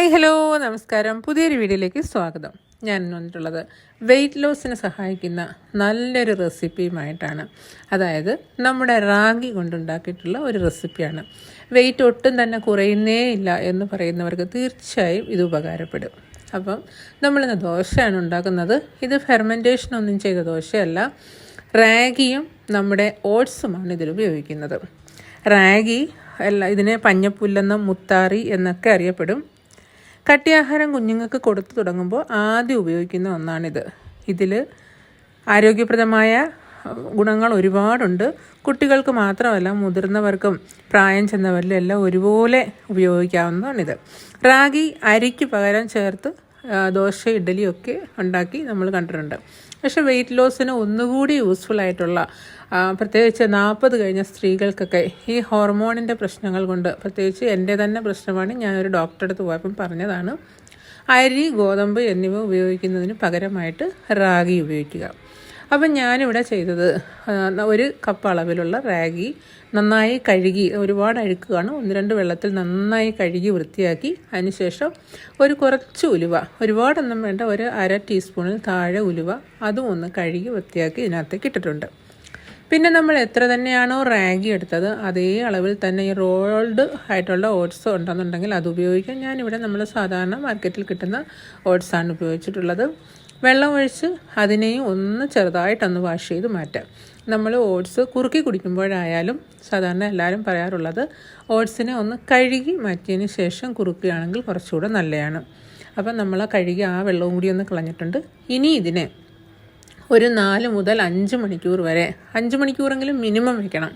Hi hello നമസ്കാരം. പുതിയൊരു വീഡിയോയിലേക്ക് സ്വാഗതം. ഞാൻ വന്നിട്ടുള്ളത് വെയിറ്റ് ലോസിന് സഹായിക്കുന്ന നല്ലൊരു റെസിപ്പിയുമായിട്ടാണ് അതായത് നമ്മുടെ റാഗി കൊണ്ടുണ്ടാക്കിയിട്ടുള്ള ഒരു റെസിപ്പിയാണ് വെയിറ്റ് ഒട്ടും തന്നെ കുറയുന്നേ ഇല്ല എന്ന് പറയുന്നവർക്ക് തീർച്ചയായും ഇത് ഉപകാരപ്പെടും. അപ്പം നമ്മളിന്ന് ദോശയാണ് ഉണ്ടാക്കുന്നത്. ഇത് ഫെർമെന്റേഷൻ ഒന്നും ചെയ്ത ദോശയല്ല. റാഗിയും നമ്മുടെ ഓട്സുമാണ് ഇതിൽ ഉപയോഗിക്കുന്നത്. റാഗി അല്ല ഇതിനെ പഞ്ഞപ്പുല്ലെന്നും മുത്താറി എന്നൊക്കെ അറിയപ്പെടും. കട്ടിയാഹാരം കുഞ്ഞുങ്ങൾക്ക് കൊടുത്തു തുടങ്ങുമ്പോൾ ആദ്യം ഉപയോഗിക്കുന്ന ഒന്നാണിത്. ഇതിൽ ആരോഗ്യപ്രദമായ ഗുണങ്ങൾ ഒരുപാടുണ്ട്. കുട്ടികൾക്ക് മാത്രമല്ല മുതിർന്നവർക്കും പ്രായം ചെന്നവരിലും എല്ലാം ഒരുപോലെ ഉപയോഗിക്കാവുന്നതാണിത്. റാഗി അരിക്ക് പകരം ചേർത്ത് ദോശ ഇഡ്ഡലിയൊക്കെ ഉണ്ടാക്കി നമ്മൾ കണ്ടിട്ടുണ്ട്. പക്ഷേ വെയിറ്റ് ലോസിന് ഒന്നുകൂടി യൂസ്ഫുൾ ആയിട്ടുള്ള പ്രത്യേകിച്ച് നാൽപ്പത് കഴിഞ്ഞ സ്ത്രീകൾക്കൊക്കെ ഈ ഹോർമോണിന്റെ പ്രശ്നങ്ങൾ കൊണ്ട് പ്രത്യേകിച്ച് എന്റെ തന്നെ പ്രശ്നമാണ്. ഞാനൊരു ഡോക്ടറെ അടുത്ത് പോയപ്പം പറഞ്ഞതാണ് അരി ഗോതമ്പ് എന്നിവ ഉപയോഗിക്കുന്നതിന് പകരമായിട്ട് റാഗി ഉപയോഗിക്കുക. അപ്പം ഞാനിവിടെ ചെയ്തത് ഒരു കപ്പ് അളവിലുള്ള റാഗി നന്നായി കഴുകി ഒരുപാട് അഴുക്ക് കാണും ഒന്ന് രണ്ട് വെള്ളത്തിൽ നന്നായി കഴുകി വൃത്തിയാക്കി. അതിനുശേഷം ഒരു കുറച്ച് ഉലുവ ഒരുപാടൊന്നും വേണ്ട ഒരു അര ടീസ്പൂണിൽ താഴെ ഉലുവ അതും ഒന്ന് കഴുകി വൃത്തിയാക്കി ഇതിനകത്തേക്ക് ഇട്ടിട്ടുണ്ട്. പിന്നെ നമ്മൾ എത്ര തന്നെയാണോ റാഗി എടുത്തത് അതേ അളവിൽ തന്നെ ഈ റോൾഡ് ആയിട്ടുള്ള ഓട്സ് ഉണ്ടെന്നുണ്ടെങ്കിൽ അത് ഉപയോഗിക്കാം. ഞാനിവിടെ നമ്മൾ സാധാരണ മാർക്കറ്റിൽ കിട്ടുന്ന ഓട്സാണ് ഉപയോഗിച്ചിട്ടുള്ളത്. വെള്ളം ഒഴിച്ച് അതിനെയും ഒന്ന് ചെറുതായിട്ടൊന്ന് വാഷ് ചെയ്ത് മാറ്റാം. നമ്മൾ ഓട്സ് കുറുക്കി കുടിക്കുമ്പോഴായാലും സാധാരണ എല്ലാവരും പറയാറുള്ളത് ഓട്സിനെ ഒന്ന് കഴുകി മാറ്റിയതിന് ശേഷം കുറുക്കുകയാണെങ്കിൽ കുറച്ചുകൂടെ നല്ലതാണ്. അപ്പം നമ്മൾ കഴുകി ആ വെള്ളവും കൂടി ഒന്ന് കളഞ്ഞിട്ടുണ്ട്. ഇനി ഇതിനെ ഒരു നാല് മുതൽ അഞ്ച് മണിക്കൂർ വരെ അഞ്ച് മണിക്കൂറെങ്കിലും മിനിമം വയ്ക്കണം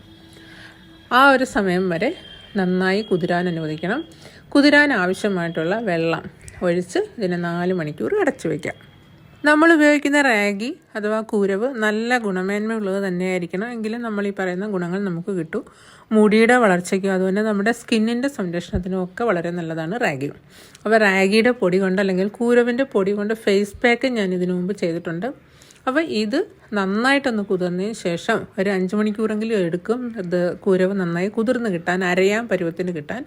ആ ഒരു സമയം വരെ നന്നായി കുതിരാൻ അനുവദിക്കണം. കുതിരാൻ ആവശ്യമായിട്ടുള്ള വെള്ളം ഒഴിച്ച് ഇതിനെ നാല് മണിക്കൂർ അടച്ചു വയ്ക്കാം. നമ്മൾ ഉപയോഗിക്കുന്ന റാഗി അഥവാ കൂരവ് നല്ല ഗുണമേന്മയുള്ളത് തന്നെയായിരിക്കണം. എങ്കിലും നമ്മൾ ഈ പറയുന്ന ഗുണങ്ങൾ നമുക്ക് കിട്ടും. മുടിയുടെ വളർച്ചയ്ക്കും അതുപോലെ നമ്മുടെ സ്കിന്നിന്റെ സംരക്ഷണത്തിനും ഒക്കെ വളരെ നല്ലതാണ് റാഗി. അപ്പോൾ റാഗിയുടെ പൊടി കൊണ്ട് അല്ലെങ്കിൽ കൂരവിന്റെ പൊടി കൊണ്ട് ഫേസ് പാക്ക് ഞാൻ ഇതിനു മുമ്പ് ചെയ്തിട്ടുണ്ട്. അപ്പോൾ ഇത് നന്നായിട്ടൊന്ന് കുതിർന്നതിന് ശേഷം ഒരു അഞ്ച് മണിക്കൂറെങ്കിലും എടുക്കും. ഇത് കൂരവ് നന്നായി കുതിർന്ന് കിട്ടാൻ അരയാൻ പരുവത്തിന് കിട്ടാൻ.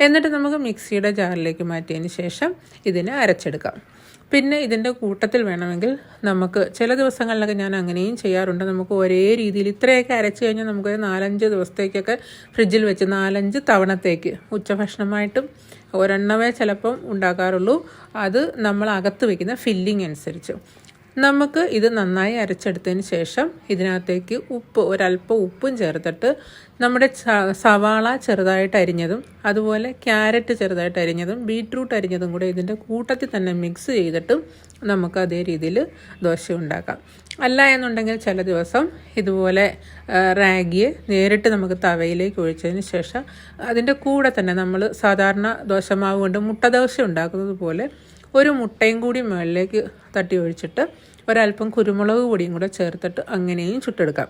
എന്നിട്ട് നമുക്ക് മിക്സിയുടെ ജാറിലേക്ക് മാറ്റിയതിന് ശേഷം ഇതിനെ അരച്ചെടുക്കാം. പിന്നെ ഇതിന്റെ കൂട്ടത്തിൽ വേണമെങ്കിൽ നമുക്ക് ചില ദിവസങ്ങളിലൊക്കെ ഞാൻ അങ്ങനെയും ചെയ്യാറുണ്ട്. നമുക്ക് ഒരേ രീതിയിൽ ഇത്രയൊക്കെ അരച്ച് കഴിഞ്ഞാൽ നമുക്ക് നാലഞ്ച് ദിവസത്തേക്കൊക്കെ ഫ്രിഡ്ജിൽ വെച്ച് നാലഞ്ച് തവണത്തേക്ക് ഉച്ചഭക്ഷണമായിട്ടും ഒരെണ്ണമേ ചിലപ്പം ഉണ്ടാക്കാറുള്ളൂ. അത് നമ്മൾ അകത്ത് വയ്ക്കുന്ന ഫില്ലിംഗ് അനുസരിച്ച്. നമുക്ക് ഇത് നന്നായി അരച്ചെടുത്തതിന് ശേഷം ഇതിനകത്തേക്ക് ഉപ്പ് ഒരല്പം ഉപ്പും ചേർത്തിട്ട് നമ്മുടെ സവാള ചെറുതായിട്ട് അരിഞ്ഞതും അതുപോലെ ക്യാരറ്റ് ചെറുതായിട്ട് അരിഞ്ഞതും ബീട്രൂട്ട് അരിഞ്ഞതും കൂടെ ഇതിന്റെ കൂട്ടത്തിൽ തന്നെ മിക്സ് ചെയ്തിട്ടും നമുക്ക് അതേ രീതിയിൽ ദോശ ഉണ്ടാക്കാം. അല്ല എന്നുണ്ടെങ്കിൽ ചില ദിവസം ഇതുപോലെ റാഗി നേരിട്ട് നമുക്ക് തവയിലേക്ക് ഒഴിച്ചതിന് ശേഷം അതിന്റെ കൂടെ തന്നെ നമ്മൾ സാധാരണ ദോശമാവ് കൊണ്ട് മുട്ട ദോശ ഉണ്ടാക്കുന്നത് പോലെ ഒരു മുട്ടയും കൂടി മുകളിലേക്ക് തട്ടി ഒഴിച്ചിട്ട് ഒരല്പം കുരുമുളക് പൊടിയും കൂടെ ചേർത്തിട്ട് അങ്ങനെയും ചുട്ടെടുക്കാം.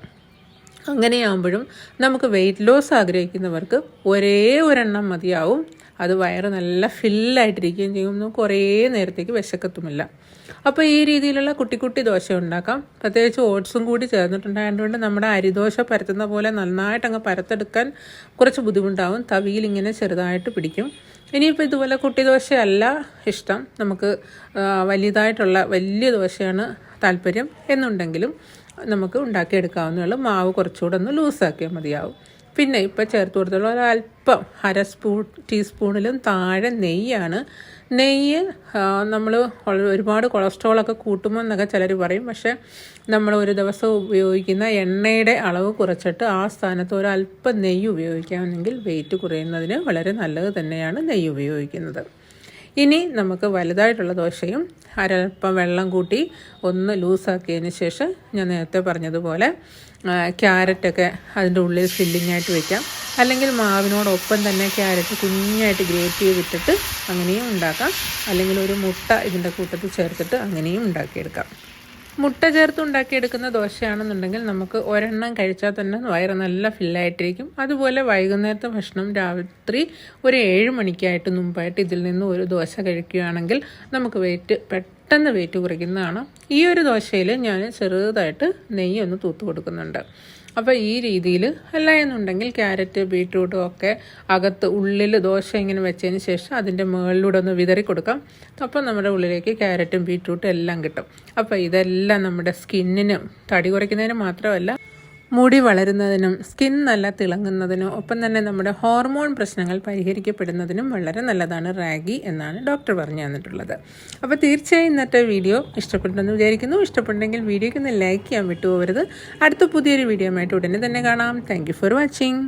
അങ്ങനെയാകുമ്പോഴും നമുക്ക് വെയിറ്റ് ലോസ് ആഗ്രഹിക്കുന്നവർക്ക് ഒരേ ഒരെണ്ണം മതിയാവും. അത് വയറ് നല്ല ഫില്ലായിട്ടിരിക്കുകയും ചെയ്യും. കുറേ നേരത്തേക്ക് വിശക്കത്തുമില്ല. അപ്പോൾ ഈ രീതിയിലുള്ള കുട്ടി കുട്ടി ദോശ ഉണ്ടാക്കാം. പ്രത്യേകിച്ച് ഓട്സും കൂടി ചേർന്നിട്ടുണ്ടായതുകൊണ്ട് നമ്മുടെ അരിദോശ പരത്തുന്ന പോലെ നന്നായിട്ട് അങ്ങ് പരത്തെടുക്കാൻ കുറച്ച് ബുദ്ധിമുട്ടാവും. തവിയിൽ ഇങ്ങനെ ചെറുതായിട്ട് പിടിക്കും. ഇനിയിപ്പോൾ ഇതുപോലെ കുട്ടി ദോശയല്ല ഇഷ്ടം. നമുക്ക് വലിയതായിട്ടുള്ള വലിയ ദോശയാണ് താല്പര്യം എന്നുണ്ടെങ്കിലും നമുക്ക് ഉണ്ടാക്കിയെടുക്കാവുന്നതുള്ളൂ മാവ് കുറച്ചുകൂടെ ഒന്ന് ലൂസാക്കിയാൽ മതിയാവും. പിന്നെ ഇപ്പോൾ ചേർത്ത് കൊടുത്തുള്ള ഒരല്പം അര സ്പൂൺ ടീസ്പൂണിലും താഴെ നെയ്യാണ്. നെയ്യ് നമ്മൾ ഒരുപാട് കൊളസ്ട്രോളൊക്കെ കൂട്ടുമോ എന്നൊക്കെ ചിലർ പറയും. പക്ഷേ നമ്മൾ ഒരു ദിവസം ഉപയോഗിക്കുന്ന എണ്ണയുടെ അളവ് കുറച്ചിട്ട് ആ സ്ഥാനത്ത് ഒരല്പം നെയ്യ് ഉപയോഗിക്കാമെങ്കിൽ വെയിറ്റ് കുറയുന്നതിന് വളരെ നല്ലത് തന്നെയാണ് നെയ്യ് ഉപയോഗിക്കുന്നത്. ഇനി നമുക്ക് വലുതായിട്ടുള്ള ദോശയും അരൽപ്പം വെള്ളം കൂട്ടി ഒന്ന് ലൂസാക്കിയതിന് ശേഷം ഞാൻ നേരത്തെ പറഞ്ഞതുപോലെ ക്യാരറ്റൊക്കെ അതിന്റെ ഉള്ളിൽ ഫില്ലിംഗ് ആയിട്ട് വെക്കാം. അല്ലെങ്കിൽ മാവിനോടൊപ്പം തന്നെ ക്യാരറ്റ് കുഞ്ഞായിട്ട് ഗ്രേറ്റ് ചെയ്തിട്ടിട്ട് അങ്ങനെയും ഉണ്ടാക്കാം. അല്ലെങ്കിൽ ഒരു മുട്ട ഇതിന്റെ കൂട്ടത്തിൽ ചേർത്തിട്ട് അങ്ങനെയും ഉണ്ടാക്കിയെടുക്കാം. മുട്ട ചേർത്ത് ഉണ്ടാക്കിയെടുക്കുന്ന ദോശയാണെന്നുണ്ടെങ്കിൽ നമുക്ക് ഒരെണ്ണം കഴിച്ചാൽ തന്നെ വയറ് നല്ല ഫില്ലായിട്ടിരിക്കും. അതുപോലെ വൈകുന്നേരത്തെ ഭക്ഷണം രാത്രി ഒരു ഏഴ് മണിക്കായിട്ട് മുമ്പായിട്ട് ഇതിൽ നിന്ന് ഒരു ദോശ കഴിക്കുകയാണെങ്കിൽ നമുക്ക് വെയിറ്റ് പെട്ടെന്ന് വെയിറ്റ് കുറയ്ക്കുന്നതാണ്. ഈ ഒരു ദോശയിൽ ഞാൻ ചെറുതായിട്ട് നെയ്യ് ഒന്ന് തൂത്ത് കൊടുക്കുന്നുണ്ട്. അപ്പോൾ ഈ രീതിയിൽ അല്ല എന്നുണ്ടെങ്കിൽ ക്യാരറ്റ് ബീട്രൂട്ടും ഒക്കെ അകത്ത് ഉള്ളിൽ ദോശ ഇങ്ങനെ വെച്ചതിന് ശേഷം അതിന്റെ മുകളിലൂടെ ഒന്ന് വിതറി കൊടുക്കാം. അപ്പോൾ നമ്മുടെ ഉള്ളിലേക്ക് ക്യാരറ്റും ബീട്രൂട്ടും എല്ലാം കിട്ടും. അപ്പോൾ ഇതെല്ലാം നമ്മുടെ സ്കിന്നിന് തടി കുറയ്ക്കുന്നതിന് മാത്രമല്ല മുടി വളരുന്നതിനും സ്കിൻ നല്ല തിളങ്ങുന്നതിനും ഒപ്പം തന്നെ നമ്മുടെ ഹോർമോൺ പ്രശ്നങ്ങൾ പരിഹരിക്കപ്പെടുന്നതിനും വളരെ നല്ലതാണ് റാഗി എന്നാണ് ഡോക്ടർ പറഞ്ഞു തന്നിട്ടുള്ളത്. അപ്പോൾ തീർച്ചയായും ഇന്നത്തെ വീഡിയോ ഇഷ്ടപ്പെട്ടെന്ന് വിചാരിക്കുന്നു. ഇഷ്ടപ്പെട്ടെങ്കിൽ വീഡിയോയ്ക്ക് ഒന്ന് ലൈക്ക് ചെയ്യാൻ വിട്ടുപോകരുത്. അടുത്ത പുതിയൊരു വീഡിയോ ആയിട്ട് ഉടനെ തന്നെ കാണാം. Thank for watching